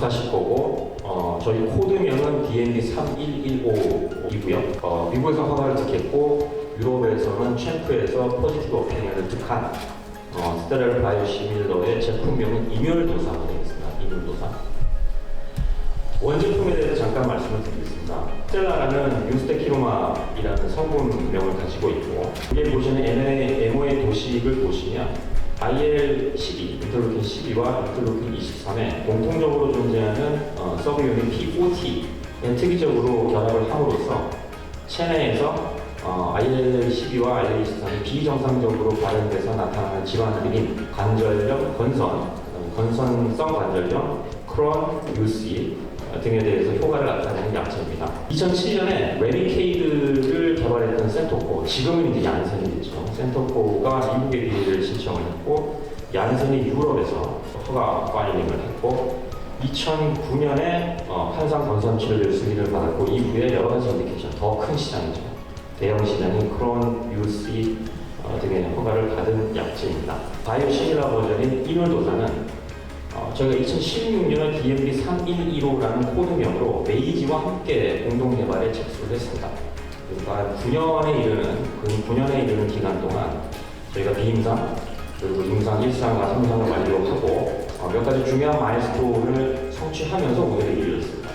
익숙하실 거고 어, 저희 코드명은 DND 3115이고요. 어, 미국에서 허가를 듣겠고 유럽에서는 챔프에서 포지티브 오피니언을 득한 어, 스테렐 바이오 시밀러의 제품명은 이멸도사가 되겠습니다. 이멸도사. 원제품에 대해서 잠깐 말씀을 드리겠습니다. 스텔라라는 유스테키로마이라는 성분명을 가지고 있고 여기 보시는 MOA 도식을 보시면 IL12, 인터루킨 12와 인터루킨 23에 공통적으로 존재하는 어, 서브 유닛 P40에 특이적으로 결합을 함으로써 체내에서 어, IL12와 IL23이 비정상적으로 발현돼서 나타나는 질환들인 관절염, 건선, 건선성 관절염, 크론, UC 등에 대해서 효과를 나타내는 약제입니다. 2007년에 레미케이드를 개발했던 센토코, 지금은 이제 얀센이겠죠. 센토코가 미국에 비를 신청을 했고, 얀센이 유럽에서 허가 파일링을 했고, 2009년에 어, 한상 건선 치료제 승인을 받았고, 이후에 여러 가지 인디케이션, 더 큰 시장이죠. 대형 시장인 크론, UC 어, 등의 허가를 받은 약제입니다. 바이오 시밀라 버전인 이놀도사는 어, 저희가 2016년에 DMB 3115라는 코드명으로 메이지와 함께 공동 개발에 착수를 했습니다. 그러니까 9년에 이르는 그 9년에 이르는 기간 동안 저희가 비임상 그리고 임상 1상과 3상을 완료하고 어, 몇 가지 중요한 마일스톤을 성취하면서 오늘에 이르렀습니다.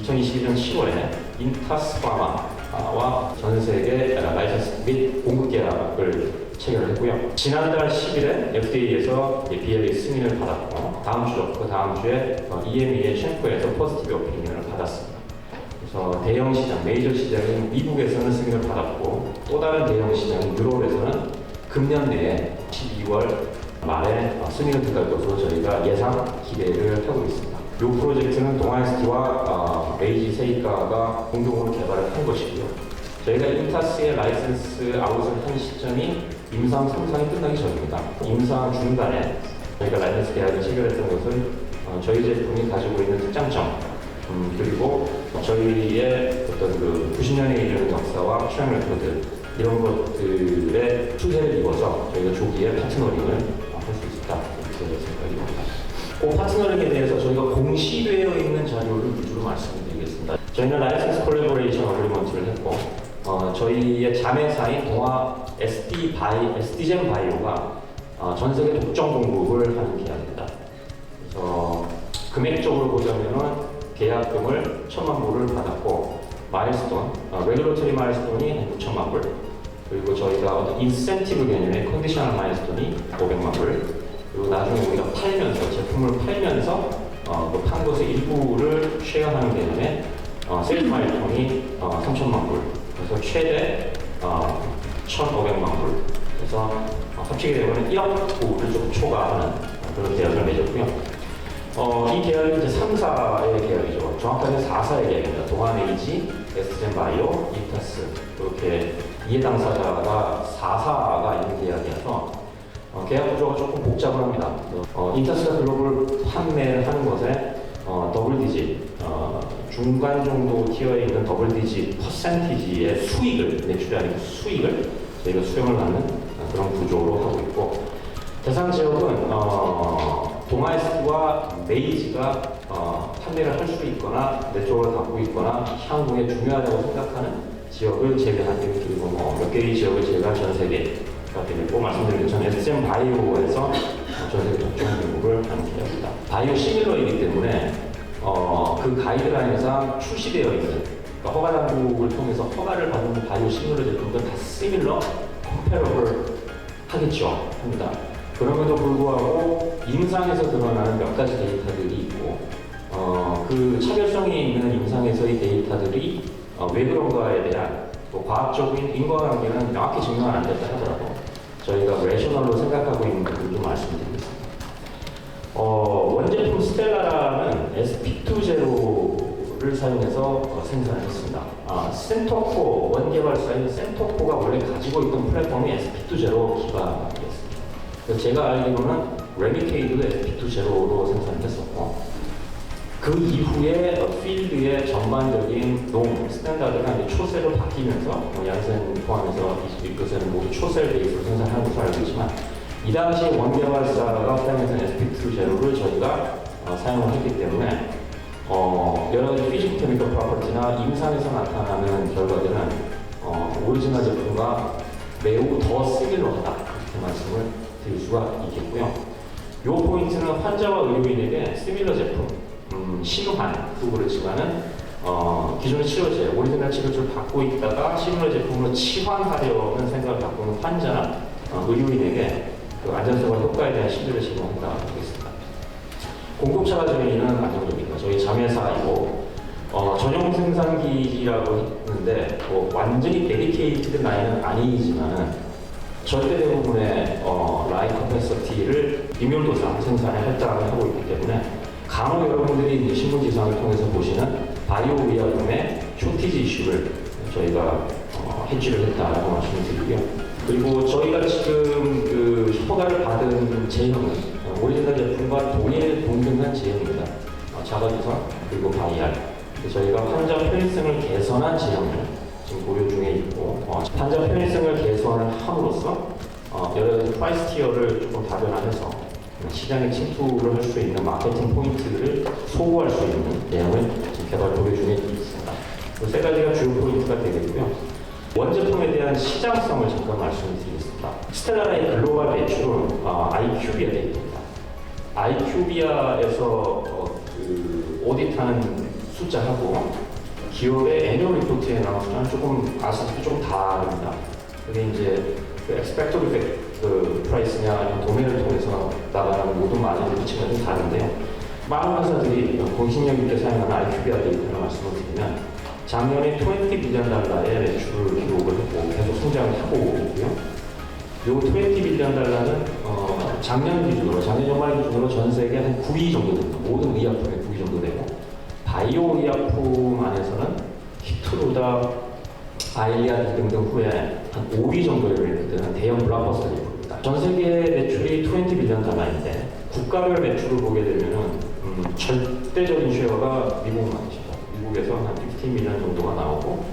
2021년 10월에 인타스파마와 전 세계 라이선스 및 공급 계약을 체결했고요. 지난달 10일에 FDA에서 BLA 승인을 받았고 다음 주죠. 그 다음 주에 EME의 챔프에서 포스티브 오피니언을 받았습니다. 대형 시장, 메이저 시장인 미국에서는 승인을 받았고 또 다른 대형 시장인 유럽에서는 금년 내에 12월 말에 승인을 들어갈 것으로 저희가 예상 기대를 하고 있습니다. 이 프로젝트는 동아이스티와 어, 메이지 세이카가 공동으로 개발을 한 것이고요. 저희가 인타스의 라이센스 아웃을 한 시점이 임상 3상이 끝나기 전입니다. 임상 중간에 저희가 라이센스 계약을 체결했던 것은 어, 저희 제품이 가지고 있는 특장점 음, 그리고 저희의 어떤 그 90년에 이르는 역사와 트랙 레코드 이런 것들의 추세를 입어서 저희가 조기에 파트너링을 할 수 있었다 이렇게 생각이 듭니다. 그 파트너링에 대해서 저희가 공시되어 있는 자료를 위주로 말씀드리겠습니다. 저희는 라이센스 콜래보레이션 어그리먼트를 했고 어, 저희의 자매사인 동아 SD 바이, SD젠 바이오가 어, 전 세계 독점 공급을 하는 계약입니다. 그래서 금액적으로 보자면은 계약금을 천만 불을 받았고 마일스톤, 어, 레귤러터리 마일스톤이 한 9천만 불, 그리고 저희가 어떤 인센티브 개념의 컨디셔널 마일스톤이 500만 불, 그리고 나중에 우리가 팔면서 제품을 팔면서 어, 그판 것의 일부를 쉐어하는 개념의 어, 세일즈 마일스톤이 어, 3천만 불, 그래서 최대 어, 1,500만 불, 그래서 어, 합치게 되면 1억 불을 좀 초과하는 그런 계약을 맺었고요. 어, 이 계약은 이제 3사의 계약이죠. 정확하게 4사의 계약입니다. 동아메이지, 에스젠 바이오, 인타스. 이렇게 이해 당사자가 4사가 있는 계약이어서 어, 계약 구조가 조금 복잡을 합니다. 어, 인타스가 글로벌 판매를 하는 것에 어, 더블 디짓, 어, 중간 정도 티어에 있는 더블 디짓 퍼센티지의 수익을, 매출이 아니고 수익을 저희가 수령을 하는 그런 구조로 하고 있고, 대상 지역은 어, 동아에스와 메이지가 어, 판매를 할 수 있거나 네트워크를 갖고 있거나 향후에 중요하다고 생각하는 지역을 제외한 그리고 뭐몇 개의 지역을 제외한 전 세계가 되겠고 말씀드린 것처럼 SM 바이오에서 전 세계 독점 공급을 하는 기업입니다. 바이오 시밀러이기 때문에 어, 그 가이드라인상 출시되어 있는 그러니까 허가 당국을 통해서 허가를 받는 바이오 시밀러 제품들은 다 시밀러, 컴페러블 하겠죠 합니다. 그럼에도 불구하고 임상에서 드러나는 몇 가지 데이터들이 있고 어, 그 차별성이 있는 임상에서의 데이터들이 어, 왜 그런가에 대한 뭐 과학적인 인과관계는 명확히 증명은 안 됐다 하더라도 저희가 레셔널로 생각하고 있는 부분을 좀 말씀드리겠습니다. 어, 원제품 스텔라라는 SP2 제로를 사용해서 어, 생산을 했습니다. 아, 센터코 원개발사인 센터코가 원래 가지고 있던 플랫폼이 SP2 제로 기반이었습니다. 그래서 제가 알기로는 레미케이드도 SP2 제로로 생산했었고 그 이후에 어, 필드의 전반적인 농 스탠다드가 초셀로 바뀌면서 뭐 얀센 포함해서 이것에는 모두 초셀 베이스로 생산하는 것으로 알고 있지만 이 당시에 원개발사가 사용했던 SP2 제로를 저희가 어, 사용을 했기 때문에 어, 여러 가지 피지컬 케미컬 프로퍼티나 임상에서 나타나는 결과들은 어, 오리지널 제품과 매우 더 시밀러하다 이렇게 말씀을 드릴 수가 있겠고요. 이 포인트는 환자와 의료인에게 시밀러 제품, 음, 신호한 두 그렇지만은 어, 기존의 치료제, 오리지널 치료제를 받고 있다가 시밀러 제품으로 치환하려는 생각을 갖고 있는 환자나 어, 의료인에게 그 안전성과 효과에 대한 신뢰를 제공한다 하겠습니다. 공급차가 저희는 안정적입니다. 저희 자회사이고 어, 전용 생산기라고 했는데 뭐 완전히 데디케이티드 라인은 아니지만은 절대 대부분의 어, 라인 커패서티를 비밀도상 생산에 할당을 하고 있기 때문에 간혹 여러분들이 이제 신문지상을 통해서 보시는 바이오 의약품의 쇼티지 이슈를 저희가 어, 해지를 했다라고 말씀을 드리고요. 그리고 저희가 지금 그 허가를 받은 제형은 어, 오리지널 제품과 동일 동등한 제형입니다. 어, 자가주사 그리고 바이알. 저희가 환자 편의성을 개선한 제형을 지금 고려 중에 있고 어, 환자 편의성을 개선을 함으로써 어, 여러 가지 프라이스 티어를 조금 다변화해서 시장에 침투를 할 수 있는 마케팅 포인트를 소구할 수 있는 내용을 지금 개발 도입 중에 있습니다. 그세 가지가 주요 포인트가 되겠고요. 원제품에 대한 시장성을 잠깐 말씀을 드리겠습니다. 스텔라라의 글로벌 매출은 어, IQ비아 데이터입니다. IQ비아에서 어, 그 오디트하는 숫자하고 기업의 애니얼 리포트에 숫자는 조금 아시다시피 조금 다릅니다. 그게 이제 그 엑스펙토리 그 프라이스냐 아니면 도매를 통해서 나가는 모든 마진의 위치가 좀 다른데요. 많은 회사들이 공신력 있게 사용하는 IQ비아 데이터를 말씀을 드리면 작년에 20 빌리언 달러의 매출을 기록을 했고 계속 성장을 하고 있고요. 요20 빌리언 달러는 어, 작년 기준으로 작년 연말 기준으로 전 세계 한 9위 정도 됩니다. 모든 의약품의 9위 정도 되고 바이오 의약품 안에서는 히트루다, 아일리아 등등 후에 한 5위 정도에 되는 대형 블록버스터 제품입니다. 전 세계 매출이 20 빌리언 달러인데 국가별 매출을 보게 되면은 음, 절대적인 쉐어가 미국만이죠. 미국에서 한 15밀리언 정도가 나오고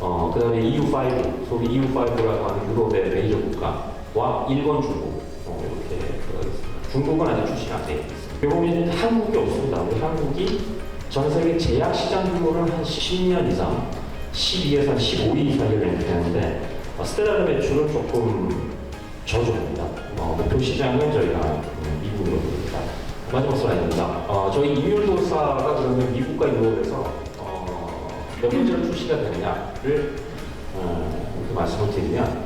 어, 그 다음에 EU5, 소위 EU5라고 하는 유럽의 메이저 국가와 일본, 중국 어, 이렇게 들어가겠습니다. 중국은 아직 출시 안 되어 있습니다. 일본이 한국이 없습니다. 우리 한국이 전 세계 제약 시장 규모는 한 10년 이상, 12에서 한 15위 사이에 되는데 어, 스텔라 매출은 조금 저조합니다. 어, 목표 시장은 저희가 음, 미국으로 봅니다. 마지막 슬라이드입니다. 어, 저희 이율도사가 그러면 미국과 유럽에서 어, 몇 문제로 출시가 되느냐를 어, 이렇게 말씀을 드리면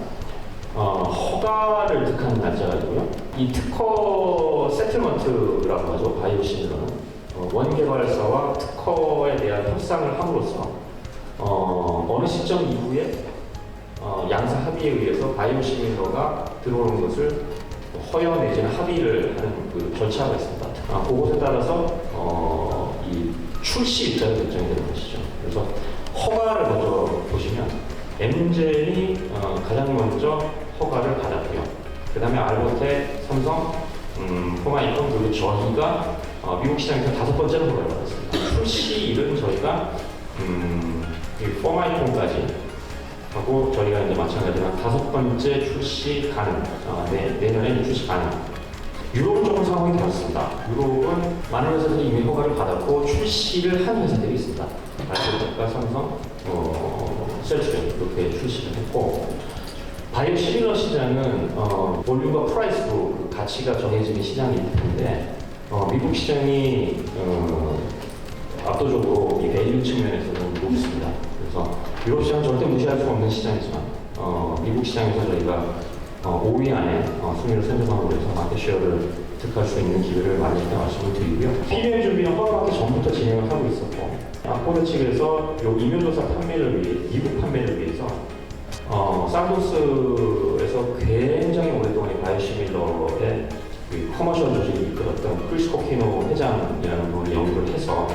어, 허가를 득하는 날짜가 있고요. 이 특허 세틀먼트라고 하죠. 바이오시밀러는 어, 원개발사와 특허에 대한 협상을 함으로써 어, 어느 시점 이후에 어, 양사 합의에 의해서 바이오 시밀러가 들어오는 것을 허여 내지는 합의를 하는 그 절차가 있습니다. 아, 그것에 따라서 어, 이 출시 일자가 결정이 되는 것이죠. 그래서 허가를 먼저 보시면 엠젠이 어, 가장 먼저 허가를 받았고요. 그 다음에 알보테, 삼성, 음, 포마이콘 그리고 저희가 어, 미국 시장에서 다섯 번째로 허가를 받았습니다. 출시 일은 저희가 음, 이 포마이콘까지 하고 저희가 이제 마찬가지로 다섯 번째 출시 가능, 어, 내, 내년에 출시 가능. 유럽은 조금 상황이 다릅니다. 유럽은 많은 회사들이 이미 허가를 받았고 출시를 한 회사들이 있습니다. 알파벳과 삼성, 어, 셀트리온 이렇게 출시를 했고 바이오 시밀러 시장은 어, 볼륨과 프라이스로 그 가치가 정해지는 시장이기 때문에 어, 미국 시장이 어, 압도적으로 이 밸류 측면에서는 높습니다. 그래서 유럽 시장 은 절대 무시할 수 없는 시장이지만 어, 미국 시장에서 저희가 어, 5위 안에 어, 순위를 선점함으로 해서 마켓쉐어를 득할 수 있는 기회를 많이 있다 말씀을 드리고요. PBM 준비는 허가받기 전부터 진행을 하고 있었고 아코드 측에서 요 임용조사 판매를 위해 미국 판매를 위해서 어, 산도스에서 굉장히 오랫동안 이 바이오시밀러의 그 커머셜 조직을 이끌었던 크리스 코키노 회장이라는 분을 영입을 해서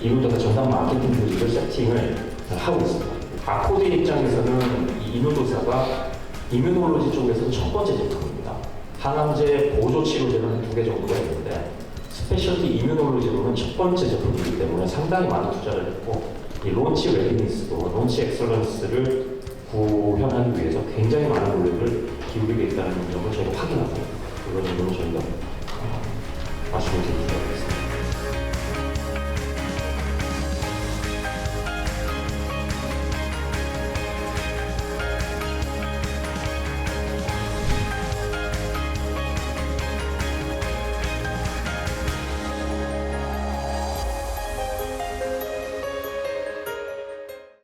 이노도사 전담 마케팅 조직을 세팅을 하고 있습니다. 아코드 입장에서는 이 이노도사가 이뮤놀로지 쪽에서는 첫 번째 제품입니다. 항암제 보조 치료제는 두 개 정도가 있는데 스페셜티 이뮤놀로지로는 첫 번째 제품이기 때문에 상당히 많은 투자를 했고 이 론치 레디니스도 론치 엑설런스를 구현하기 위해서 굉장히 많은 노력을 기울이고 있다는 점을 저희가 확인하고 점을 저희가 어, 말씀을 드립니다.